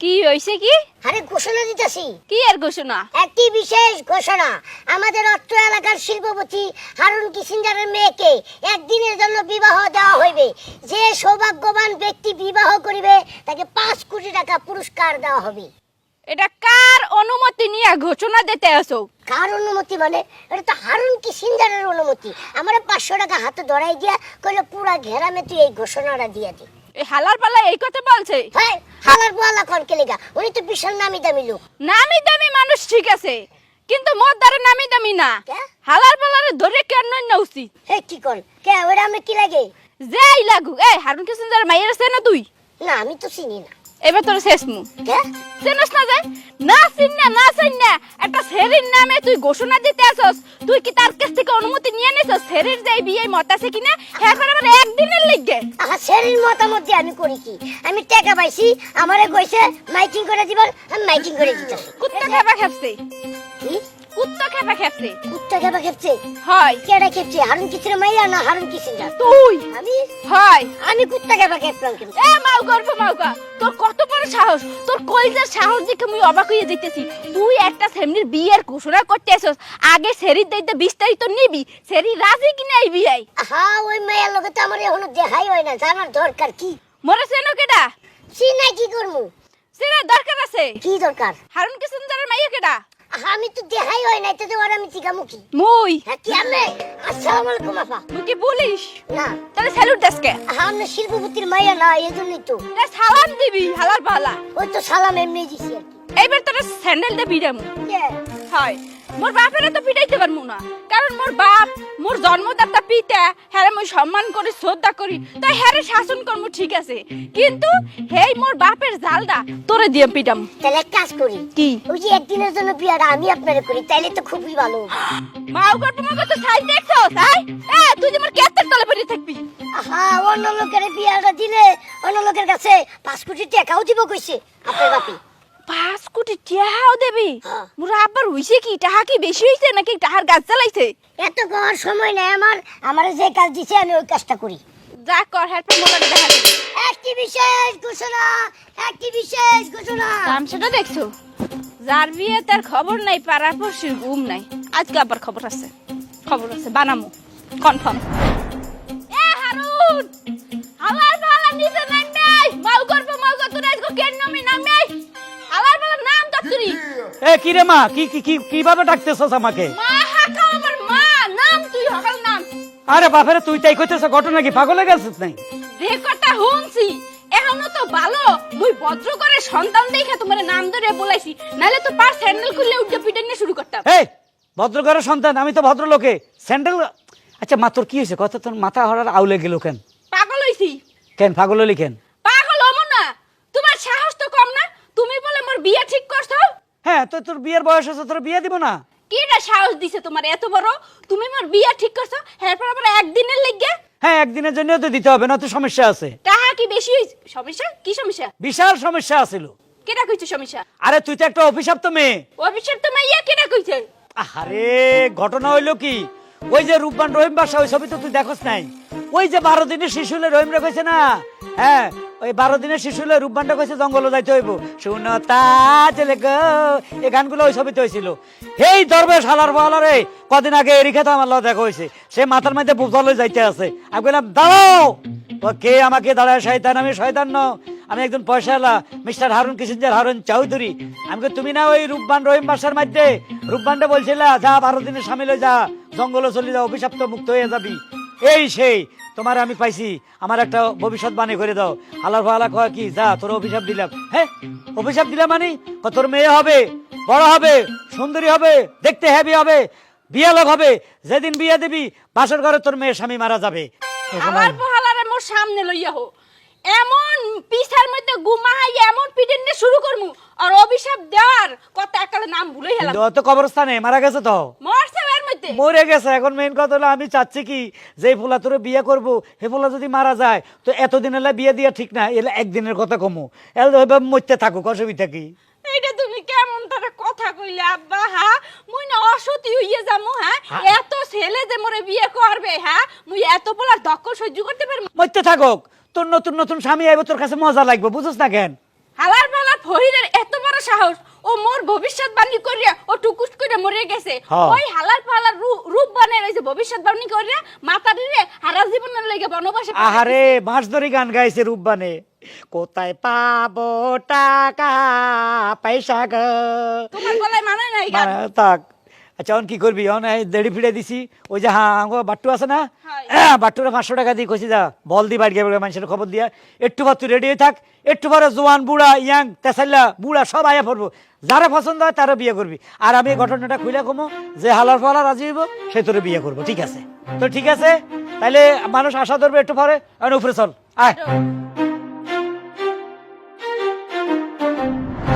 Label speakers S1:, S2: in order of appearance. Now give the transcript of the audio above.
S1: কি হইছে কি?
S2: আরে ঘোষণা দিতেছি।
S1: কি এর ঘোষণা?
S2: একটি বিশেষ ঘোষণা। আমাদের অত্র এলাকার শিল্পপতি হারুন কিসিঞ্জারের মেয়েকে একদিনের জন্য বিবাহ দেওয়া হইবে। যে সৌভাগ্যবান ব্যক্তি বিবাহ করিবে তাকে পাঁচ কোটি টাকা পুরস্কার দেওয়া হবে।
S1: এটা কার অনুমতি নিয়ে ঘোষণা দিতে আসো?
S2: কার অনুমতি মানে? এটা তো হারুন কিসিঞ্জারের অনুমতি। আমার পাঁচশো টাকা হাতে ধরাই দিয়া কইলে পুরা ঘেরামে তুই এই ঘোষণাটা দিয়ে দি।
S1: এই হালার পালা এই কথা বলছে?
S2: হ্যাঁ হালার বোয়ালা কোন কেলেগা? উনি তো বিশাল নামি দামি লোক।
S1: নামি দামি মানুষ ঠিক আছে কিন্তু মোর দ্বারা নামি দামি না? হালার পালারে ধরে কেন না উচিত?
S2: হে কি কোন কে ওরা আমি কি লাগে?
S1: যেই লাগুক। এই হারুন কিশন যার মাইয়ের আছে না তুই?
S2: না আমি তো চিনি না।
S1: এবার তোর শেষ মু চেনস না যায় না চিন না না চিন না একটা সেরির নামে তুই ঘোষণা দিতে আসস। তুই কি তার কাছ থেকে অনুমতি নিয়ে নিছস? সেরির যে বিয়ে মত আছে কিনা হ্যাঁ করে আমার একদিনের লিগে।
S2: আহা শরীর মতামত দিয়ে আমি করি কি? আমি টাকা পাইছি আমারে কইছে মাইকিং করে দিবার আমি মাইকিং করে দিতেছি
S1: কুত্তা খেপা খেপছে
S2: কি?
S1: কুত্তা খেপা খেপছে।
S2: কুত্তা কেবা খেপছে?
S1: হয়।
S2: কেডা খেপছে? হারুন কিসের মাইয়া না হারুন কিসের যা
S1: তুই।
S2: আমি?
S1: হয়।
S2: আমি কুত্তা কেবা খেপলাম কিন্তু।
S1: এ মাউ গর্ভ মাউকা তোর কত বড় সাহস? তোর কইজার সাহস দেখে অবাক হয়ে যাইতেছি। তুই একটা সেমনির বিয়ের ঘোষণা করতে আগে দাইতে বিস্তারিত নিবি। সেরি রাজি কিনা এই বিয়াই
S2: আহা ওই মাইয়ার লগে তো আমার এখনও দেখাই হয় না। জানার দরকার কি?
S1: মরে সেনো কেডা?
S2: চিনা কি করমু?
S1: সেনার দরকার আছে।
S2: কি দরকার?
S1: হারুন জারের মাইয়া কেডা?
S2: আমি তো দেখাই হয় নাই তো আর আমি চিকামু কি?
S1: মুই?
S2: হ্যাঁ কি আমি আসসালামু আলাইকুম আপা
S1: তুই কি বলিস?
S2: না।
S1: তাহলে স্যালুট দেসকে
S2: আমি শিল্পপতির মাইয়া না এই জন্যই তো।
S1: তা সালাম দিবি হালার পালা।
S2: ওই তো সালাম এমনি দিছি আর কি।
S1: এইবার তোরা স্যান্ডেলটা বিড়ামু
S2: কে?
S1: হয়। মোর বাপের তো পিটাইতে পারমু না। কারণ মোর বাপ মোর জন্মদাতা পিতা হ্যারে মই সম্মান করি শ্রদ্ধা করি তাই হ্যারে শাসন কর্ম ঠিক আছে। কিন্তু হেই মোর বাপের জালটা তোরে দিয়ে পিটাম।
S2: তাহলে এক কাজ করি।
S1: কি?
S2: ওই যে একদিনের জন্য বিয়াটা আমি আপনারে করি তাইলে তো খুবই ভালো।
S1: মাও গর্ব মা তো সাইজ দেখছ তাই? এ তুই যে মোর কেতের তলে পড়ে থাকবি।
S2: আহা অন্য লোকের বিয়াটা দিলে অন্য লোকের কাছে পাঁচ কোটি টাকাও দিব কইছে আপনার বাপি।
S1: পাঁচ কোটি টাকাও দেবি। মোর আব্বার হইছে কি? টাকা কি বেশি হইছে নাকি টাকার গাছ চালাইছে
S2: এত করার সময় নেই আমার। আমার যে কাজ দিছে আমি ওই কাজটা করি।
S1: যা কর মোবাইল দেখা
S2: একটি বিশেষ ঘোষণা একটি বিশেষ ঘোষণা।
S1: তামসাটা দেখছ? যার বিয়ে তার খবর নাই পাড়ার পড়শির ঘুম নাই। আজকে আবার খবর আছে। খবর আছে বানামু। কনফার্ম। এ হারুন! আমার বালা নিচে
S3: এ কি রে মা? কি কি কি কীভাবে ডাকতেছস আমাকে? আরে বাপের তুই তাই কইতেছ ঘটনা কি পাগল হয়ে গেছিস নাই
S1: যে কথা হুনছি এখনও তো ভালো। মুই ভদ্র করে সন্তান দেখে তোমার নাম ধরে বলাইছি। নালে তো পার স্যান্ডেল খুললে উঠে পিটাই নিয়ে শুরু করতাম।
S3: এই ভদ্রঘরের সন্তান আমি তো ভদ্রলোকে। স্যান্ডেল আচ্ছা মা তোর কি হয়েছে? কত তোর মাথা হরার আউলে গেল কেন?
S1: পাগল হইছি।
S3: কেন পাগল হলি কেন
S1: পাগল হমু না তোমার সাহস তো কম না তুমি বলে মোর বিয়ে ঠিক করছ
S3: হ্যাঁ তো তোর বিয়ের বয়স আছে তোর বিয়ে দিব না?
S1: কি না সাহস দিছে তোমার এত বড়? তুমি মোর বিয়ে ঠিক করছ এরপর আবার একদিনের লেগে?
S3: হ্যাঁ একদিনের জন্য তো দিতে হবে না তো সমস্যা আছে।
S1: টাকা কি বেশি হইছে? সমস্যা? কি সমস্যা?
S3: বিশাল সমস্যা আছিল।
S1: কেটা কইছে সমস্যা?
S3: আরে তুই তো একটা অভিশপ্ত মেয়ে।
S1: অফিসের তো মাইয়া কেটা কইছে?
S3: আরে ঘটনা হইল কি? ওই যে রূপবান রহিম বাসা ওই ছবি তো তুই দেখোস নাই। ওই যে বারো দিনের শিশু হলে রহিম রে কইছে না হ্যাঁ ওই বারো দিনের শিশু হলে রূপবানটা কইছে, জঙ্গল যাইতে হইব। শুনো তা চলে গো এই গানগুলো ওই ছবিতে হয়েছিল এই দরবেশ হালার বহালা রে কদিন আগে এরিখে তো আমার লগে দেখা হয়েছে সে মাথার মধ্যে বুঝলে যাইতে আছে। আমি বললাম দাঁড়াও! কে আমাকে দাঁড়ায়, শয়তান, আমি শয়তান ন আমি একজন পয়সাওয়ালা মিস্টার হারুন কিশিনজার হারুন চৌধুরী। আমি তুমি না ওই রূপবান রহিম বাসার মধ্যে? রূপবানটা বলছিল, যা বারো দিনের সামিল হয়ে যা, জঙ্গলে চলে যা অভিশাপ্ত মুক্ত হয়ে যাবি। এই সেই তোমার আমি পাইছি। আমার একটা ভবিষ্যৎবাণী করে দাও। হালার ফালা কয় কি যা তোর অভিশাপ দিলাম। হ্যাঁ অভিশাপ দিলাম মানে? তোর মেয়ে হবে বড় হবে সুন্দরী হবে দেখতে হ্যাভি হবে বিয়ে লোক হবে। যেদিন বিয়ে দিবি বাসর ঘরে তোর মেয়ে স্বামী মারা যাবে।
S1: আমার পোহালারে মোর সামনে লইয়া হো। এমন পিছার মধ্যে গুমাহাই এমন পিটেন নিয়ে শুরু করমু। আর অভিশাপ দেওয়ার কথা একালে নাম ভুলে গেলাম।
S3: তো কবরস্থানে মারা গেছে তো। মরে গেছে। এখন মেইন কথা হলো আমি চাচ্ছি কি যে ফুলা তোরে বিয়ে করব হে ফুলা যদি মারা যায় তো এতদিন এলে বিয়ে দিয়া ঠিক না এলে একদিনের কথা কমু। এলে ওইভাবে মরতে থাকুক অসুবিধা কি?
S1: এইটা তুমি কেমন তারা কথা কইলে আব্বা হ্যাঁ মুই না অসতি হইয়া যামু হ্যাঁ। এত ছেলে যে মোরে বিয়ে করবে হ্যাঁ? মুই এত বলার দক্ষ সহ্য করতে পারব
S3: মরতে থাকুক তোর নতুন নতুন স্বামী আইব তোর কাছে মজা লাগবে বুঝছ না কেন?
S1: হালার পালার বড় সাহস ও মোর ভবিষ্যৎ বাণী করিয়া ও টুকুস করে মরে গেছে।
S3: হ্যাঁ।
S1: ওই হালার বানে রয়েছে ভবিষ্যৎ বাণী করিয়া মাতা রে হারা জীবনের লেগে বনবাসে
S3: আহারে মাস ধরে গান গাইছে রূপবানে কোথায় পাবো টাকা পয়সা গো?
S1: তোমার গলায় মানে নাই গান?
S3: থাক। আচ্ছা অন কি করবি? অন এই দেড়ি ফিরে দিছি। ওই যে হ্যাঁ আঙ্গো বাট্টু আছে না? বাট্টুরে পাঁচশো টাকা দিয়ে কইছি যা বল দি বাড়ি গেলে মানুষের খবর দিয়া। একটু বার তুই রেডি হয়ে থাক। একটু পরে জোয়ান বুড়া ইয়াং তেসাল্লা বুড়া সব আয়া পড়ব। যারা পছন্দ হয় তারা বিয়ে করবি। আর আমি এই ঘটনাটা খুলে কমো যে হালার ফালা রাজি হইব সে তোরে বিয়ে করব ঠিক আছে? তো ঠিক আছে? তাইলে মানুষ আশা ধরবে একটু পরে। আর উপরে চল আয়।